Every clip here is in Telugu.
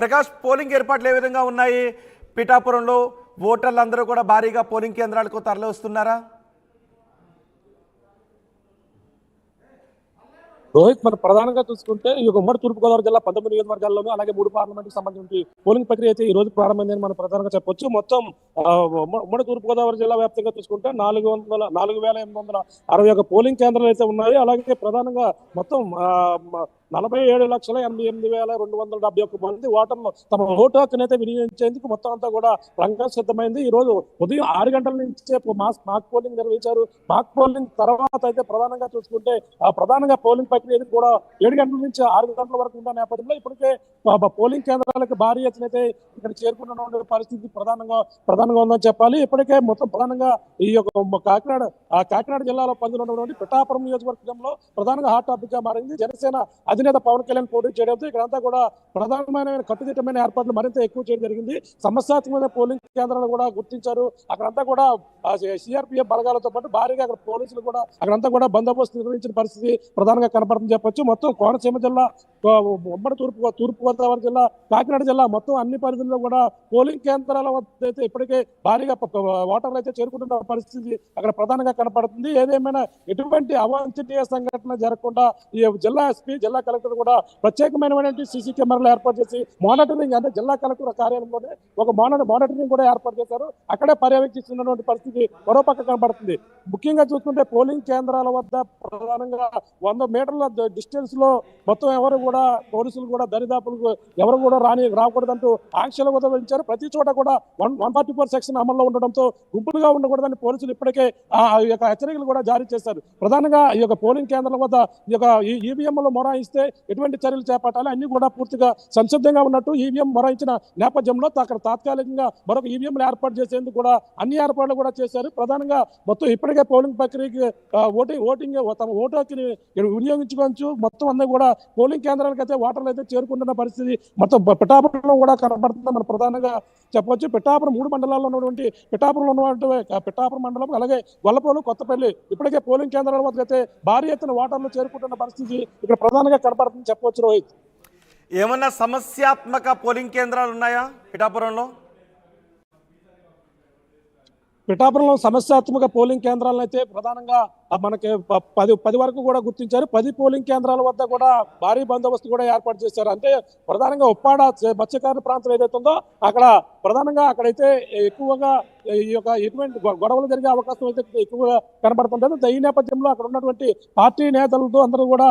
ప్రకాష్ పోలింగ్ ఏర్పాట్లు ఏ విధంగా ఉన్నాయి? పిఠాపురంలో ఓటర్లు అందరూ కూడా భారీగా పోలింగ్ కేంద్రాలకు తరలి వస్తున్నారా రోహిత్ మనం ప్రధానంగా చూసుకుంటే ఈ యొక్క ఉమ్మడి తూర్పుగోదావరి జిల్లా పంతొమ్మిది నియోజకవర్గాల్లోనూ అలాగే మూడు పార్లమెంట్కి సంబంధించి పోలింగ్ ప్రక్రియ అయితే ఈ రోజు ప్రారంభమైందని మనం ప్రధానంగా చెప్పొచ్చు. మొత్తం ఉమ్మడి తూర్పుగోదావరి జిల్లా వ్యాప్తంగా చూసుకుంటే నాలుగు వందల నాలుగు వేల ఎనిమిది వందల అరవై ఒక పోలింగ్ కేంద్రాలు అయితే ఉన్నాయి. అలాగే ప్రధానంగా మొత్తం నలభై ఏడు లక్షల ఎనభై ఎనిమిది వేల రెండు వందల డెబ్బై ఒక్క మంది ఓటర్లు తమ ఓటు హక్కునైతే వినియోగించేందుకు మొత్తం అంతా కూడా రంగం సిద్ధమైంది. ఈ రోజు ఉదయం ఆరు గంటల నుంచే మాస్ మాక్ పోలింగ్ నిర్వహించారు. మాక్ పోలింగ్ తర్వాత అయితే ప్రధానంగా చూసుకుంటే ఆ ప్రధానంగా పోలింగ్ ప్రక్రియ కూడా ఏడు గంటల నుంచి ఆరు గంటల వరకు ఉన్న నేపథ్యంలో ఇప్పటికే పోలింగ్ కేంద్రాలకు భారీ ఎత్తున అయితే ఇక్కడ చేరుకున్న పరిస్థితి ప్రధానంగా ప్రధానంగా ఉందని చెప్పాలి. ఇప్పటికే మొత్తం ప్రధానంగా ఈ యొక్క కాకినాడ ఆ కాకినాడ జిల్లాలో పొందినటువంటి పిఠాపురం నియోజకవర్గంలో ప్రధానంగా హాట్ టాపిక్గా మారింది. జనసేన అధినేత పవన్ కళ్యాణ్ పోటీ చేయడంతో ఇక్కడంతా కూడా ప్రధానమైన కట్టుదిట్టమైన ఏర్పాట్లు మరింత ఎక్కువ చేయడం జరిగింది. సమస్యాత్మకమైన పోలింగ్ కేంద్రాలను కూడా గుర్తించారు. అక్కడంతా కూడా సిఆర్పిఎఫ్ బలగాలతో పాటు భారీగా అక్కడ పోలీసులు కూడా అక్కడంతా కూడా బందోబస్తు నిర్వహించిన పరిస్థితి ప్రధానంగా కనపడుతుంది చెప్పొచ్చు. మొత్తం కోనసీమ జిల్లా ఉమ్మడి తూర్పు తూర్పు గోదావరి జిల్లా కాకినాడ జిల్లా మొత్తం అన్ని పరిధుల్లో కూడా పోలింగ్ కేంద్రాల వద్ద అయితే ఇప్పటికే భారీగా ఓటర్లు అయితే చేరుకుంటున్న పరిస్థితి అక్కడ ప్రధానంగా కనపడుతుంది. ఏదేమైనా ఎటువంటి అవాంఛనీయ సంఘటన జరగకుండా ఈ జిల్లా ఎస్పీ జిల్లా కలెక్టర్ కూడా ప్రత్యేకమైనటువంటి సీసీ కెమెరాలు ఏర్పాటు చేసి మానిటరింగ్ అంటే జిల్లా కలెక్టర్ కార్యాలయంలోనే ఒక మానిటర్ మానిటరింగ్ కూడా ఏర్పాటు చేశారు. అక్కడే పర్యవేక్షిస్తున్నటువంటి పరిస్థితి మరో పక్క కనబడుతుంది. ముఖ్యంగా చూసుకుంటే పోలింగ్ కేంద్రాల వద్ద ప్రధానంగా వంద మీటర్ల డిస్టెన్స్లో మొత్తం ఎవరు కూడా పోలీసులు కూడా దరిదాపులకు ఎవరు కూడా రాని రాకూడదంటూ ఆంక్షలు ఉదవించారు ప్రతి చోట కూడా one one forty four section అమల్లో ఉండడంతో గుంపులుగా ఉండకూడదని పోలీసులు ఇప్పటికే ఆ యొక్క హెచ్చరికలు కూడా జారీ చేశారు. ప్రధానంగా ఈ యొక్క పోలింగ్ కేంద్రాల వద్ద ఈ యొక్క ఈవీఎంలు మొరాయిస్తే ఎటువంటి చర్యలు చేపట్టాలి? అన్ని కూడా పూర్తిగా సంసిద్ధంగా ఉన్నట్టు ఈవీఎం మొరాయించిన నేపథ్యంలో అక్కడ తాత్కాలికంగా మరొక ఈవీఎంలు ఏర్పాటు చేసేందుకు కూడా అన్ని ఏర్పాట్లు కూడా చేశారు. ప్రధానంగా మొత్తం ఇప్పటికే పోలింగ్ ప్రక్రియకి ఓటింగ్ ఓటింగ్ తమ ఓటు హక్కుని వినియోగించుకోవచ్చు. మొత్తం అన్నీ కూడా పోలింగ్ కేంద్రాలకు అయితే ఓటర్లు అయితే చేరుకుంటున్న పరిస్థితి మొత్తం పిఠాపురం పిఠాపురంలో కూడా కనబడుతుంది మనం ప్రధానంగా చెప్పవచ్చు పిఠాపురం మూడు మండలాల్లో ఉన్నటువంటి పిఠాపురంలో ఉన్నటువంటి పిఠాపురం మండలం అలాగే గొల్లపోలు కొత్తపల్లి ఇప్పటికే పోలింగ్ కేంద్రాల వద్ద అయితే భారీ ఎత్తున ఓటర్లు చేరుకుంటున్న పరిస్థితి ఇక్కడ ప్రధానంగా కనబడుతుంది చెప్పొచ్చు రోహిత్. ఏమన్నా సమస్యాత్మక పోలింగ్ కేంద్రాలు ఉన్నాయా పిఠాపురంలో? పిఠాపురంలో సమస్యాత్మక పోలింగ్ కేంద్రాలను అయితే ప్రధానంగా మనకి పది పది వరకు కూడా గుర్తించారు. పది పోలింగ్ కేంద్రాల వద్ద కూడా భారీ బందోబస్తు కూడా ఏర్పాటు చేశారు. అంటే ప్రధానంగా ఉప్పాడ మత్స్యకారుల ప్రాంతం ఏదైతే ఉందో అక్కడ ప్రధానంగా అక్కడైతే ఎక్కువగా ఈ యొక్క ఎటువంటి గొడవలు జరిగే అవకాశం అయితే ఎక్కువగా కనబడుతుంటుంది. ఈ నేపథ్యంలో అక్కడ ఉన్నటువంటి పార్టీ నేతలతో అందరూ కూడా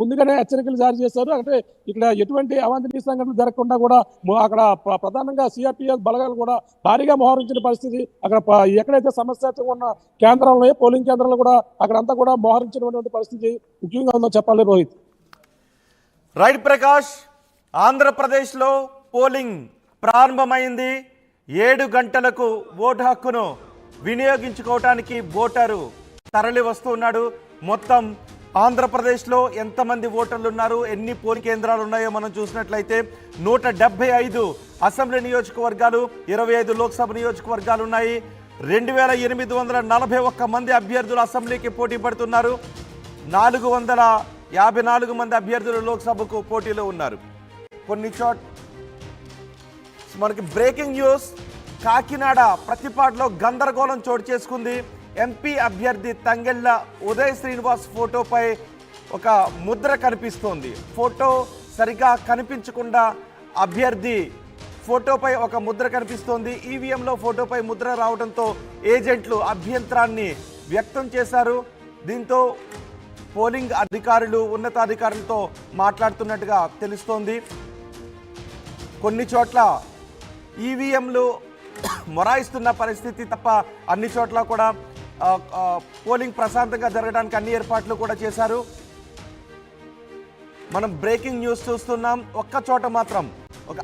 ముందుగానే హెచ్చరికలు జారీ చేశారు. అంటే ఇక్కడ ఎటువంటి అవాంఛనీయ సంఘటనలు జరగకుండా కూడా అక్కడ ప్రధానంగా సిఆర్పిఎఫ్ బలగాలు కూడా భారీగా మోహరించిన పరిస్థితి అక్కడ ఎక్కడైతే సమస్య ఉన్న కేంద్రాలు పోలింగ్ కేంద్రాలు కూడా అక్కడంతా కూడా మోహరించినటువంటి పరిస్థితి ముఖ్యంగా ఉందో చెప్పాలి రోహిత్. రైట్ ప్రకాష్ ఆంధ్రప్రదేశ్లో పోలింగ్ ప్రారంభమైంది. ఏడు గంటలకు ఓటు హక్కును వినియోగించుకోవటానికి ఓటరు తరలి వస్తున్నాడు మొత్తం ఆంధ్రప్రదేశ్లో ఎంతమంది ఓటర్లు ఉన్నారు? ఎన్ని పోలింగ్ కేంద్రాలు ఉన్నాయో మనం చూసినట్లయితే నూట డెబ్బై ఐదు అసెంబ్లీ నియోజకవర్గాలు ఇరవై ఐదు లోక్సభ నియోజకవర్గాలు ఉన్నాయి. రెండు వేల ఎనిమిది వందల నలభై ఒక్క మంది అభ్యర్థులు అసెంబ్లీకి పోటీ పడుతున్నారు. నాలుగు వందల యాభై నాలుగు మంది అభ్యర్థులు లోక్సభకు పోటీలో ఉన్నారు. కొన్ని చోట్ మనకి బ్రేకింగ్ న్యూస్. కాకినాడ ప్రతిపాటులో గందరగోళం చోటు చేసుకుంది. ఎంపీ అభ్యర్థి తంగెళ్ళ ఉదయ్ శ్రీనివాస్ ఫోటోపై ఒక ముద్ర కనిపిస్తోంది. ఫోటో సరిగా కనిపించకుండా అభ్యర్థి ఫోటోపై ఒక ముద్ర కనిపిస్తోంది. ఈవీఎంలో ఫోటోపై ముద్ర రావడంతో ఏజెంట్లు అభ్యంతరాన్ని వ్యక్తం చేశారు. దీంతో పోలింగ్ అధికారులు ఉన్నతాధికారులతో మాట్లాడుతున్నట్టుగా తెలుస్తోంది. కొన్ని చోట్ల ఈవీఎంలు మొరాయిస్తున్న పరిస్థితి తప్ప అన్ని చోట్ల కూడా పోలింగ్ ప్రశాంతంగా జరగడానికి అన్ని ఏర్పాట్లు కూడా చేశారు. మనం బ్రేకింగ్ న్యూస్ చూస్తున్నాం. ఒక్క చోట మాత్రం